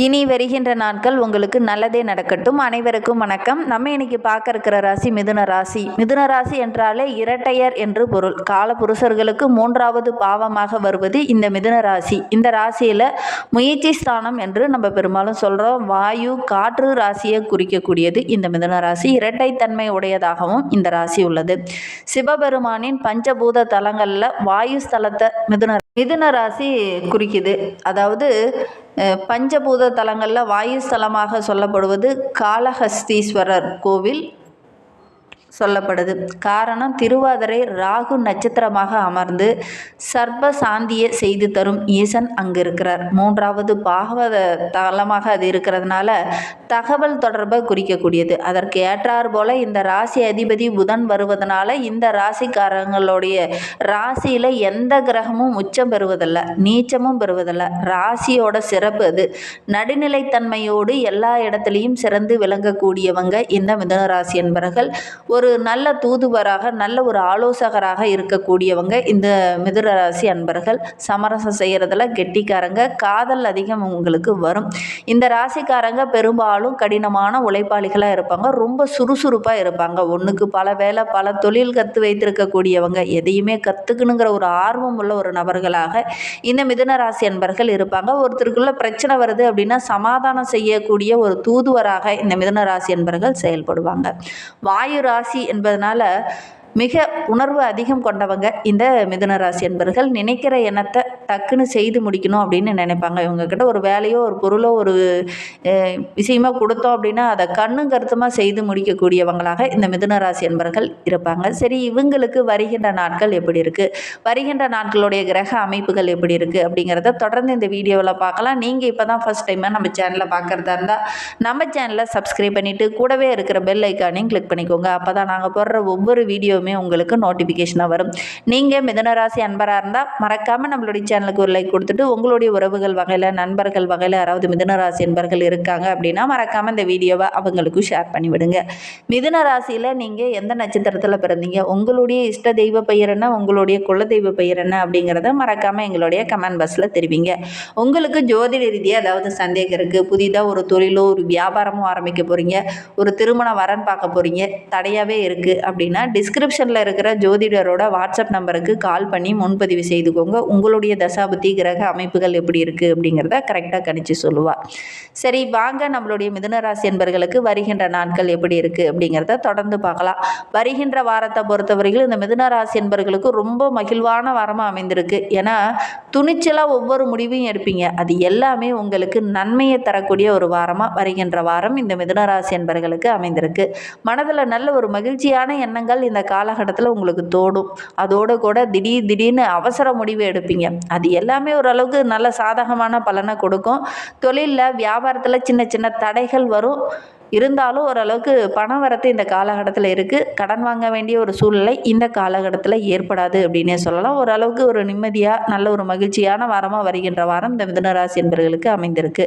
இனி வருகின்ற நாட்கள் உங்களுக்கு நல்லதே நடக்கட்டும். அனைவருக்கும் வணக்கம். நம்ம இன்னைக்கு பார்க்க இருக்கிற ராசி மிதுன ராசி. மிதுன ராசி என்றாலே இரட்டையர் என்று பொருள். கால புருஷர்களுக்கு மூன்றாவது பாவமாக வருவது இந்த மிதுன ராசி. இந்த ராசியில் முயற்சி ஸ்தானம் என்று நம்ம பெரும்பாலும் சொல்கிறோம் வாயு காற்று ராசியை குறிக்கக்கூடியது இந்த மிதுன ராசி. இரட்டைத்தன்மை உடையதாகவும் இந்த ராசி உள்ளது. சிவபெருமானின் பஞ்சபூத தலங்களில் வாயு ஸ்தலத்தை மிதுன மிதுன ராசி குறிக்குது. அதாவது பஞ்சபூத தலங்களில் வாயு ஸ்தலமாக சொல்லப்படுவது காளஹஸ்தீஸ்வரர் கோவில். சொல்லப்படுது. காரணம் திருவாதிரை ராகு நட்சத்திரமாக அமர்ந்து சர்ப்ப சாந்தியை செய்து தரும் ஈசன் அங்கு இருக்கிறார். மூன்றாவது பாகவத தலமாக அது இருக்கிறதுனால தகவல் தொடர்பை குறிக்கக்கூடியது. அதற்கு ஏற்றார் போல இந்த ராசி அதிபதி புதன் வருவதனால இந்த ராசிக்காரங்களுடைய ராசியில் எந்த கிரகமும் உச்சம் பெறுவதில்லை நீச்சமும் பெறுவதில்லை. ராசியோட சிறப்பு அது. நடுநிலைத்தன்மையோடு எல்லா இடத்துலையும் சிறந்து விளங்கக்கூடியவங்க இந்த மிதன ராசி என்பவர்கள் ஒரு நல்ல தூதுவராக நல்ல ஒரு ஆலோசகராக இருக்கக்கூடியவங்க இந்த மிதுன ராசி அன்பர்கள். சமரசம் செய்கிறதுல கெட்டிக்காரங்க காதல் அதிகம் உங்களுக்கு வரும். இந்த ராசிக்காரங்க பெரும்பாலும் கடினமான உழைப்பாளிகளாக இருப்பாங்க. ரொம்ப சுறுசுறுப்பாக இருப்பாங்க. ஒன்றுக்கு பல வேலை பல தொழில் கற்று வைத்திருக்கக்கூடியவங்க. எதையுமே கற்றுக்கணுங்கிற ஒரு ஆர்வம் உள்ள ஒரு நபர்களாக இந்த மிதுன ராசி அன்பர்கள் இருப்பாங்க. ஒருத்தருக்குள்ள பிரச்சனை வருது அப்படின்னா சமாதானம் செய்யக்கூடிய ஒரு தூதுவராக இந்த மிதுன ராசி அன்பர்கள் செயல்படுவாங்க. வாயு ராசி என்பதனால மிக உணர்வு அதிகம் கொண்டவங்க இந்த மிதுன ராசி என்பர்கள் நினைக்கிற எண்ணத்தை டக்குன்னு செய்து முடிக்கணும் அப்படின்னு நினைப்பாங்க. இவங்கக்கிட்ட ஒரு வேலையோ ஒரு பொருளோ ஒரு விஷயமா கொடுத்தோம் அப்படின்னா அதை கண்ணும் கருத்துமாக செய்து முடிக்கக்கூடியவங்களாக இந்த மிதுன ராசி என்பர்கள் இருப்பாங்க. சரி இவங்களுக்கு வருகின்ற நாட்கள் எப்படி இருக்குது வருகின்ற நாட்களுடைய கிரக அமைப்புகள் எப்படி இருக்குது அப்படிங்கிறத தொடர்ந்து இந்த வீடியோவில் பார்க்கலாம். நீங்கள் இப்போ தான் ஃபஸ்ட் டைமாக நம்ம சேனலை பார்க்குறதா இருந்தால் நம்ம சேனலை சப்ஸ்கிரைப் பண்ணிவிட்டு கூடவே இருக்கிற பெல் ஐக்கானையும் கிளிக் பண்ணிக்கோங்க. அப்போ தான் நாங்கள் போடுற ஒவ்வொரு வீடியோவுமே உங்களுக்கு நோட்டிஃபிகேஷனாக வரும். நீங்கள் மிதனராசி அன்பராக இருந்தால் மறக்காமல் நம்மளுடைய சேனலுக்கு ஒரு லைக் கொடுத்துட்டு உங்களுடைய உறவுகள் வகையில் நண்பர்கள் வகையில் யாராவது மிதனராசி அன்பர்கள் இருக்காங்க அப்படின்னா மறக்காமல் இந்த வீடியோவை அவங்களுக்கும் ஷேர் பண்ணிவிடுங்க. விடுங்க ராசியில் நீங்கள் எந்த நட்சத்திரத்தில் பிறந்தீங்க? உங்களுடைய இஷ்ட தெய்வ பெயர் என்ன? உங்களுடைய குல தெய்வ பெயர் என்ன? அப்படிங்கிறத மறக்காமல் எங்களுடைய கமெண்ட் பாக்ஸில் தெரிவிங்க. உங்களுக்கு ஜோதிட ரீதியாக ஏதாவது சந்தேகம் இருக்குது புதிதாக ஒரு தொழிலோ ஒரு வியாபாரமோ ஆரம்பிக்க போகிறீங்க ஒரு திருமண வரன் பார்க்க போகிறீங்க தடையாகவே இருக்குது அப்படின்னா டிஸ்கிரிப்ஷனில் இருக்கிற ஜோதிடரோட வாட்ஸ்அப் நம்பருக்கு கால் பண்ணி முன்பதிவு செய்துக்கோங்க. உங்களுடைய தசாபுத்தி கிரக அமைப்புகள் எப்படி இருக்குது அப்படிங்கிறத கரெக்டாக கணிச்சு சொல்லுவாள் சரி வாங்க நம்மளுடைய மிதனராசி என்பர்களுக்கு வருகின்ற நாட்கள் எப்படி இருக்குது அப்படிங்கிறத தொடர்ந்து பார்க்கலாம். வருகின்ற வாரத்தை பொறுத்தவரையில் இந்த மிதனராசி என்பர்களுக்கு ரொம்ப மகிழ்வான வாரமாக அமைந்திருக்கு. ஏன்னா துணிச்சலாக ஒவ்வொரு முடிவையும் எடுப்பீங்க. அது எல்லாமே உங்களுக்கு நன்மையை தரக்கூடிய ஒரு வாரமாக வருகின்ற வாரம் இந்த மிதனராசி என்பர்களுக்கு அமைந்திருக்கு. மனதில் நல்ல ஒரு மகிழ்ச்சியான எண்ணங்கள் இந்த காலகட்டத்தில் உங்களுக்கு தோடும். அதோடு கூட திடீர் திடீர்னு அவசர முடிவு எடுப்பீங்க. அது எல்லாமே ஓரளவுக்கு நல்ல சாதகமான பலனை கொடுக்கும். தொழிலில் வியாபாரத்தில் சின்ன சின்ன தடைகள் வரும். இருந்தாலும் ஓரளவுக்கு பண வரத்து இந்த காலகட்டத்தில் இருக்குது கடன் வாங்க வேண்டிய ஒரு சூழ்நிலை இந்த காலகட்டத்தில் ஏற்படாது அப்படின்னே சொல்லலாம். ஓரளவுக்கு ஒரு நிம்மதியாக நல்ல ஒரு மகிழ்ச்சியான வாரமாக வருகின்ற வாரம் இந்த மிதுனராசி என்பவர்களுக்கு அமைந்திருக்கு.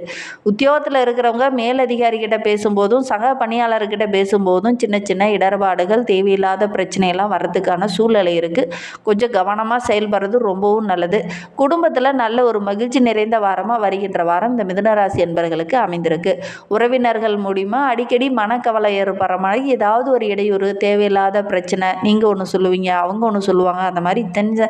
உத்தியோகத்தில் இருக்கிறவங்க மேலதிகாரிகிட்ட பேசும்போதும் சக பணியாளர்கிட்ட பேசும்போதும் சின்ன சின்ன இடர்பாடுகள் தேவையில்லாத பிரச்சனையெல்லாம் வரதுக்கான சூழ்நிலை இருக்குது கொஞ்சம் கவனமாக செயல்படுறது ரொம்பவும் நல்லது. குடும்பத்தில் நல்ல ஒரு மகிழ்ச்சி நிறைந்த வாரமாக வருகின்ற வாரம் இந்த மிதுனராசி என்பவர்களுக்கு அமைந்திருக்கு. உறவினர்கள் மூலிமா அடிக்கடி மனக்கவலை ஏற்படுற மாதிரி ஏதாவது ஒரு இடையூறு தேவையில்லாத பிரச்சனை நீங்கள் ஒன்று சொல்லுவீங்க அவங்க ஒன்று சொல்லுவாங்க அந்த மாதிரி தெரிஞ்ச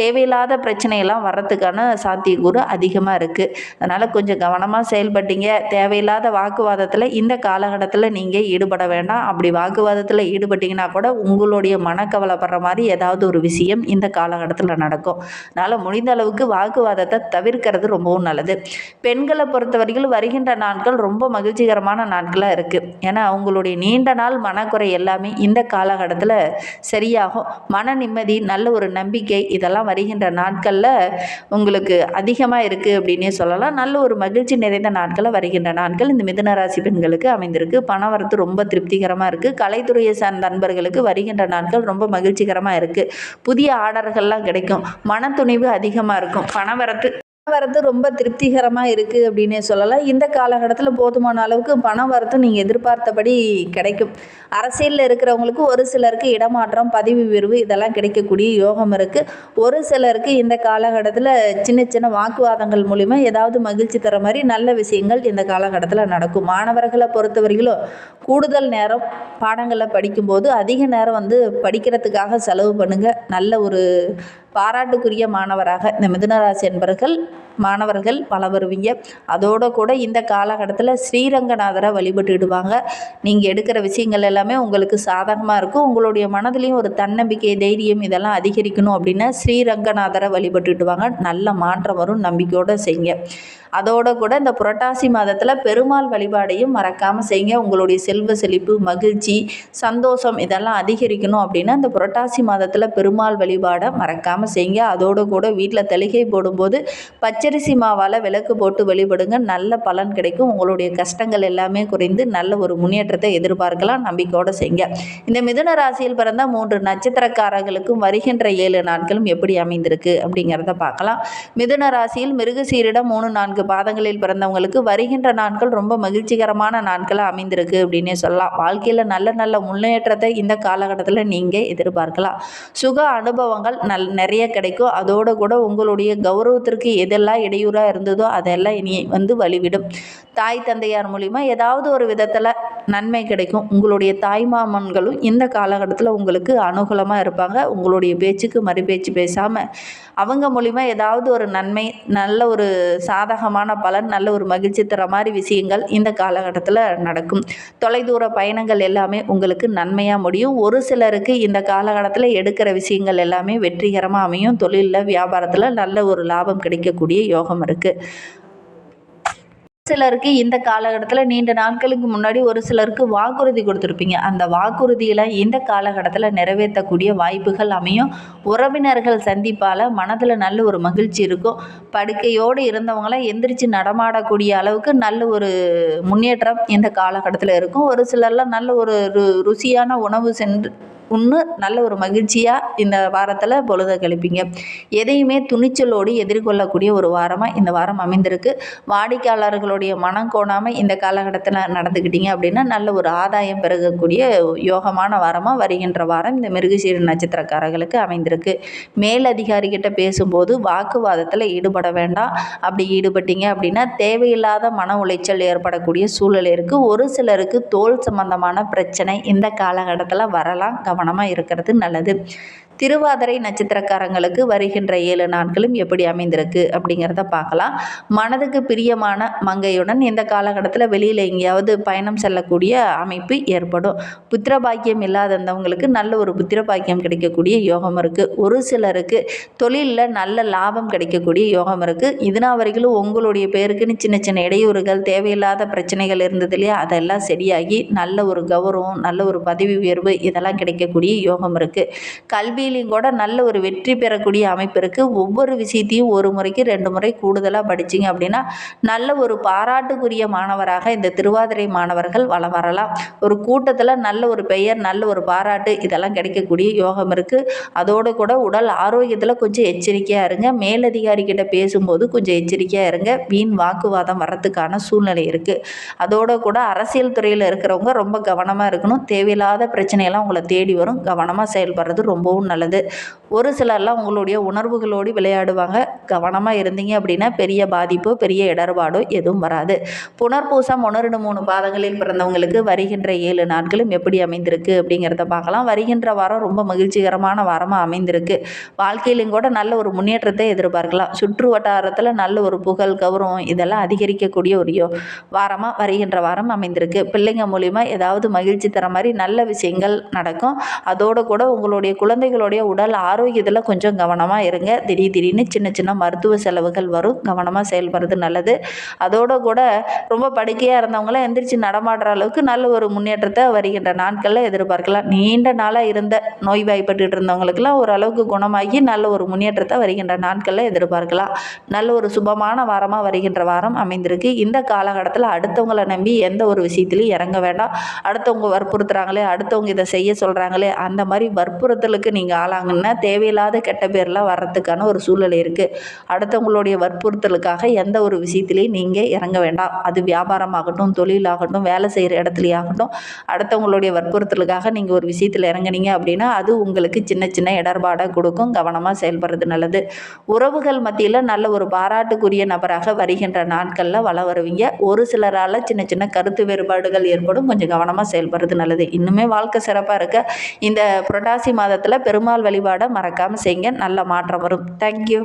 தேவையில்லாத பிரச்சனையெல்லாம் வர்றதுக்கான சாத்தியக்கூறு அதிகமாக இருக்குது அதனால் கொஞ்சம் கவனமாக செயல்பட்டீங்க. தேவையில்லாத வாக்குவாதத்தில் இந்த காலகட்டத்தில் நீங்கள் ஈடுபட வேண்டாம். அப்படி வாக்குவாதத்தில் ஈடுபட்டீங்கன்னா கூட உங்களுடைய மனக்கவலைப்படுற மாதிரி ஏதாவது ஒரு விஷயம் இந்த காலகட்டத்தில் நடக்கும். அதனால் முடிந்த அளவுக்கு வாக்குவாதத்தை தவிர்க்கிறது ரொம்பவும் நல்லது. பெண்களை பொறுத்தவரையில் வருகின்ற நாட்கள் ரொம்ப மகிழ்ச்சிகரமான நாட்களாக இருக்குது ஏன்னா அவங்களுடைய நீண்ட நாள் மனக்குறை எல்லாமே இந்த காலகட்டத்தில் சரியாகும். மன நிம்மதி நல்ல ஒரு நம்பிக்கை இதெல்லாம் வருகின்ற நாட்களில் உங்களுக்கு அதிகமாக இருக்குது அப்படின்னே சொல்லலாம். நல்ல ஒரு மகிழ்ச்சி நிறைந்த நாட்களில் வருகின்ற நாட்கள் இந்த மிதுன ராசி பெண்களுக்கு அமைந்திருக்கு. பண வரத்து ரொம்ப திருப்திகரமாக இருக்குது கலைத்துறையை சார்ந்த நண்பர்களுக்கு வருகின்ற நாட்கள் ரொம்ப மகிழ்ச்சிகரமாக இருக்குது புதிய ஆர்டர்கள்லாம் கிடைக்கும். மனத்துணிவு அதிகமாக இருக்கும். பண வரத்து வரத்து ரொம்ப திருப்திகரமாக இருக்குது அப்படின்னே சொல்லலாம் இந்த காலகட்டத்தில் போதுமான அளவுக்கு பணம் வரத்து நீங்கள் எதிர்பார்த்தபடி கிடைக்கும். அரசியலில் இருக்கிறவங்களுக்கு ஒரு சிலருக்கு இடமாற்றம் பதவி உயர்வு இதெல்லாம் கிடைக்கக்கூடிய யோகம் இருக்குது ஒரு சிலருக்கு இந்த காலகட்டத்தில் சின்ன சின்ன வாக்குவாதங்கள் மூலிமா ஏதாவது மகிழ்ச்சி தர மாதிரி நல்ல விஷயங்கள் இந்த காலகட்டத்தில் நடக்கும். மாணவர்களை பொறுத்தவரையிலும் கூடுதல் நேரம் பாடங்களை படிக்கும்போது அதிக நேரம் வந்து படிக்கிறதுக்காக செலவு பண்ணுங்கள் நல்ல ஒரு பாராட்டுக்குரிய மாணவராக இந்த மிதுனராசி என்பர்கள் மாணவர்கள் பல வருவீங்க. அதோடு கூட இந்த காலகட்டத்தில் ஸ்ரீரங்கநாதரை வழிபட்டுடுவாங்க நீங்கள் எடுக்கிற விஷயங்கள் எல்லாமே உங்களுக்கு சாதகமாக இருக்கும். உங்களுடைய மனதிலையும் ஒரு தன்னம்பிக்கை தைரியம் இதெல்லாம் அதிகரிக்கணும் அப்படின்னா ஸ்ரீரங்கநாதரை வழிபட்டுடுவாங்க நல்ல மாற்றம் வரும் நம்பிக்கையோடு செய்யுங்க. அதோட கூட இந்த புரட்டாசி மாதத்தில் பெருமாள் வழிபாடையும் மறக்காமல் செய்யுங்க. உங்களுடைய செல்வ செழிப்பு மகிழ்ச்சி சந்தோஷம் இதெல்லாம் அதிகரிக்கணும் அப்படின்னா இந்த புரட்டாசி மாதத்தில் பெருமாள் வழிபாடை மறக்காமல் செய்யுங்க. அதோட கூட வீட்டில் தெளிகை போடும்போது பச்சை பச்சரிசி மாவால் விளக்கு போட்டு வழிபடுங்க. நல்ல பலன் கிடைக்கும். உங்களுடைய கஷ்டங்கள் எல்லாமே குறைந்து நல்ல ஒரு முன்னேற்றத்தை எதிர்பார்க்கலாம். நம்பிக்கையோடு செய்யுங்க. இந்த மிதுன ராசியில் பிறந்த மூன்று நட்சத்திரக்காரர்களுக்கும் வருகின்ற ஏழு நாட்களும் எப்படி அமைந்திருக்கு அப்படிங்கிறத பார்க்கலாம். மிதுன ராசியில் மிருகசீரிடம் மூணு நான்கு பாதங்களில் பிறந்தவங்களுக்கு வருகின்ற நாட்கள் ரொம்ப மகிழ்ச்சிகரமான நாட்களாக அமைந்திருக்கு அப்படின்னே சொல்லலாம். வாழ்க்கையில் நல்ல நல்ல முன்னேற்றத்தை இந்த காலகட்டத்தில் நீங்கள் எதிர்பார்க்கலாம். சுக அனுபவங்கள் நல் நிறைய கிடைக்கும். அதோடு கூட உங்களுடைய கௌரவத்திற்கு எதெல்லாம் இடையூறாக இருந்ததோ அதெல்லாம் இனி வந்து வழிவிடும். தாய் தந்தையார் மூலிமா ஏதாவது ஒரு விதத்தில் நன்மை கிடைக்கும். உங்களுடைய தாய்மாமன்களும் இந்த காலகட்டத்தில் உங்களுக்கு அனுகூலமாக இருப்பாங்க. உங்களுடைய பேச்சுக்கு மறுபேச்சு பேசாமல் அவங்க மூலிமா ஏதாவது ஒரு நன்மை நல்ல ஒரு சாதகமான பலன் நல்ல ஒரு மகிழ்ச்சி தர மாதிரி விஷயங்கள் இந்த காலகட்டத்தில் நடக்கும். தொலைதூர பயணங்கள் எல்லாமே உங்களுக்கு நன்மையாக முடியும். ஒரு சிலருக்கு இந்த காலகட்டத்தில் எடுக்கிற விஷயங்கள் எல்லாமே வெற்றிகரமாக அமையும். தொழிலில் வியாபாரத்தில் நல்ல ஒரு லாபம் கிடைக்கக்கூடிய யோகம் இருக்குது சிலருக்கு இந்த காலகட்டத்தில் நீண்ட நாட்களுக்கு முன்னாடி ஒரு சிலருக்கு வாக்குறுதி கொடுத்துருப்பீங்க. அந்த வாக்குறுதியில் இந்த காலகட்டத்தில் நிறைவேற்றக்கூடிய வாய்ப்புகள் அமையும். உறவினர்கள் சந்திப்பால் மனதில் நல்ல ஒரு மகிழ்ச்சி இருக்கும். படுக்கையோடு இருந்தவங்களாம் எந்திரிச்சு நடமாடக்கூடிய அளவுக்கு நல்ல ஒரு முன்னேற்றம் இந்த காலகட்டத்தில் இருக்கும். ஒரு சிலர்லாம் நல்ல ஒரு ரு ருசியான உணவு சென்று உண்ணு நல்ல ஒரு மகிழ்ச்சியாக இந்த வாரத்தில் பொழுத கழிப்பீங்க. எதையுமே துணிச்சலோடு எதிர்கொள்ளக்கூடிய ஒரு வாரமாக இந்த வாரம் அமைந்திருக்கு. வாடிக்கையாளர்களுடைய மனம் கோணாமல் இந்த காலகட்டத்தில் நடந்துக்கிட்டீங்க அப்படின்னா நல்ல ஒரு ஆதாயம் பெருகக்கூடிய யோகமான வாரமாக வருகின்ற வாரம் இந்த மிருகசீர நட்சத்திரக்காரர்களுக்கு அமைந்திருக்கு. மேலதிகாரிகிட்ட பேசும்போது வாக்குவாதத்தில் ஈடுபட வேண்டாம். அப்படி ஈடுபட்டீங்க அப்படின்னா தேவையில்லாத மன உளைச்சல் ஏற்படக்கூடிய சூழல் இருக்குது ஒரு சிலருக்கு தோல் சம்பந்தமான பிரச்சனை இந்த காலகட்டத்தில் வரலாம். கவனமாக இருக்கிறது நல்லது. திருவாதிரை நட்சத்திரக்காரங்களுக்கு வருகின்ற ஏழு நாட்களும் எப்படி அமைந்திருக்கு அப்படிங்கிறத பார்க்கலாம். மனதுக்கு பிரியமான மங்கையுடன் இந்த காலகட்டத்தில் வெளியில் எங்கேயாவது பயணம் செல்லக்கூடிய அமைப்பு ஏற்படும். புத்திர பாக்கியம் இல்லாதவங்களுக்கு நல்ல ஒரு புத்திர பாக்கியம் கிடைக்கக்கூடிய யோகம் இருக்குது ஒரு சிலருக்கு தொழிலில் நல்ல லாபம் கிடைக்கக்கூடிய யோகம் இருக்குது இதனா வரைக்கும் உங்களுடைய பேருக்குன்னு சின்ன சின்ன இடையூறுகள் தேவையில்லாத பிரச்சனைகள் இருந்தது இல்லையா? அதெல்லாம் சரியாகி நல்ல ஒரு கௌரவம் நல்ல ஒரு பதவி உயர்வு இதெல்லாம் கிடைக்கக்கூடிய யோகம் இருக்குது கல்வி கல்வியிலையும் கூட நல்ல ஒரு வெற்றி பெறக்கூடிய அமைப்பு இருக்குது ஒவ்வொரு விஷயத்தையும் ஒரு முறைக்கு ரெண்டு முறை கூடுதலாக படிச்சிங்க அப்படின்னா நல்ல ஒரு பாராட்டுக்குரிய மாணவராக இந்த திருவாதிரை மாணவர்கள் வளம் வரலாம். ஒரு கூட்டத்தில் நல்ல ஒரு பெயர் நல்ல ஒரு பாராட்டு இதெல்லாம் கிடைக்கக்கூடிய யோகம் இருக்குது அதோடு கூட உடல் ஆரோக்கியத்தில் கொஞ்சம் எச்சரிக்கையாக இருங்க. மேலதிகாரி கிட்ட பேசும்போது கொஞ்சம் எச்சரிக்கையாக இருங்க. வீண் வாக்குவாதம் வர்றதுக்கான சூழ்நிலை இருக்குது அதோடு கூட அரசியல் துறையில் இருக்கிறவங்க ரொம்ப கவனமாக இருக்கணும். தேவையில்லாத பிரச்சனையெல்லாம் உங்களை தேடி வரும். கவனமாக செயல்படுறது ரொம்பவும் நல்லது. நல்லது ஒரு சிலர்லாம் உங்களுடைய உணர்வுகளோடு விளையாடுவாங்க. கவனமாக இருந்தீங்க அப்படின்னா பெரிய பாதிப்போ பெரிய இடர்பாடோ எதுவும் வராது. புனர்பூசம் ஒன்று ரெண்டு மூணு பாதங்களில் பிறந்தவங்களுக்கு வருகின்ற ஏழு நாட்களும் எப்படி அமைந்திருக்கு அப்படிங்கிறத பார்க்கலாம். வருகின்ற வாரம் ரொம்ப மகிழ்ச்சிகரமான வாரமாக அமைந்திருக்கு. வாழ்க்கையிலும் கூட நல்ல ஒரு முன்னேற்றத்தை எதிர்பார்க்கலாம். சுற்று வட்டாரத்தில் நல்ல ஒரு புகழ் கௌரவம் இதெல்லாம் அதிகரிக்கக்கூடிய ஒரு யோ வாரமாக வருகின்ற வாரம் அமைந்திருக்கு. பிள்ளைங்க மூலிமா ஏதாவது மகிழ்ச்சி தர மாதிரி நல்ல விஷயங்கள் நடக்கும். அதோடு கூட உங்களுடைய குழந்தைகளோட குழந்தைகளுடைய உடல் ஆரோக்கியத்தில் கொஞ்சம் கவனமாக இருங்க. திடீர் திடீர்னு சின்ன சின்ன மருத்துவ செலவுகள் வரும். கவனமாக செயல்படுறது நல்லது. அதோடு கூட ரொம்ப படுக்கையாக இருந்தவங்களாம் எந்திரிச்சு நடமாடுற அளவுக்கு நல்ல ஒரு முன்னேற்றத்தை வருகின்ற நாட்களில் எதிர்பார்க்கலாம். நீண்ட நாளாக இருந்த நோய்வாய்ப்பட்டு இருந்தவங்களுக்கெல்லாம் ஓரளவுக்கு குணமாகி நல்ல ஒரு முன்னேற்றத்தை வருகின்ற நாட்களில் எதிர்பார்க்கலாம். நல்ல ஒரு சுபமான வாரமாக வருகின்ற வாரம் அமைந்திருக்கு. இந்த காலகட்டத்தில் அடுத்தவங்களை நம்பி எந்த ஒரு விஷயத்துலையும் இறங்க வேண்டாம். அடுத்தவங்க வற்புறுத்துறாங்களே அடுத்தவங்க இதை செய்ய சொல்கிறாங்களே அந்த மாதிரி வற்புறுத்தலுக்கு நீங்கள் நீங்கள் ஆளாங்கன்னா தேவையில்லாத கெட்ட பேர்லாம் வர்றதுக்கான ஒரு சூழ்நிலை இருக்குது அடுத்தவங்களுடைய வற்புறுத்தலுக்காக எந்த ஒரு விஷயத்துலையும் நீங்கள் இறங்க வேண்டாம். அது வியாபாரமாகட்டும் தொழிலாகட்டும் வேலை செய்கிற இடத்துலையாகட்டும் அடுத்தவங்களுடைய வற்புறுத்தலுக்காக நீங்கள் ஒரு விஷயத்தில் இறங்குனீங்க அப்படின்னா அது உங்களுக்கு சின்ன சின்ன இடர்பாடை கொடுக்கும். கவனமாக செயல்படுறது நல்லது. உறவுகள் மத்தியில் நல்ல ஒரு பாராட்டுக்குரிய நபராக வருகின்ற நாட்களில் வள வருவீங்க. ஒரு சிலரால் சின்ன சின்ன கருத்து வேறுபாடுகள் ஏற்படும். கொஞ்சம் கவனமாக செயல்படுறது நல்லது. இன்னுமே வாழ்க்கை சிறப்பாக இருக்க. இந்த புரட்டாசி மாதத்தில் பெரும் பெருமாள் வழிபாடை மறக்காமல் செய்யுங்க நல்ல மாற்றம் வரும். தேங்க்யூ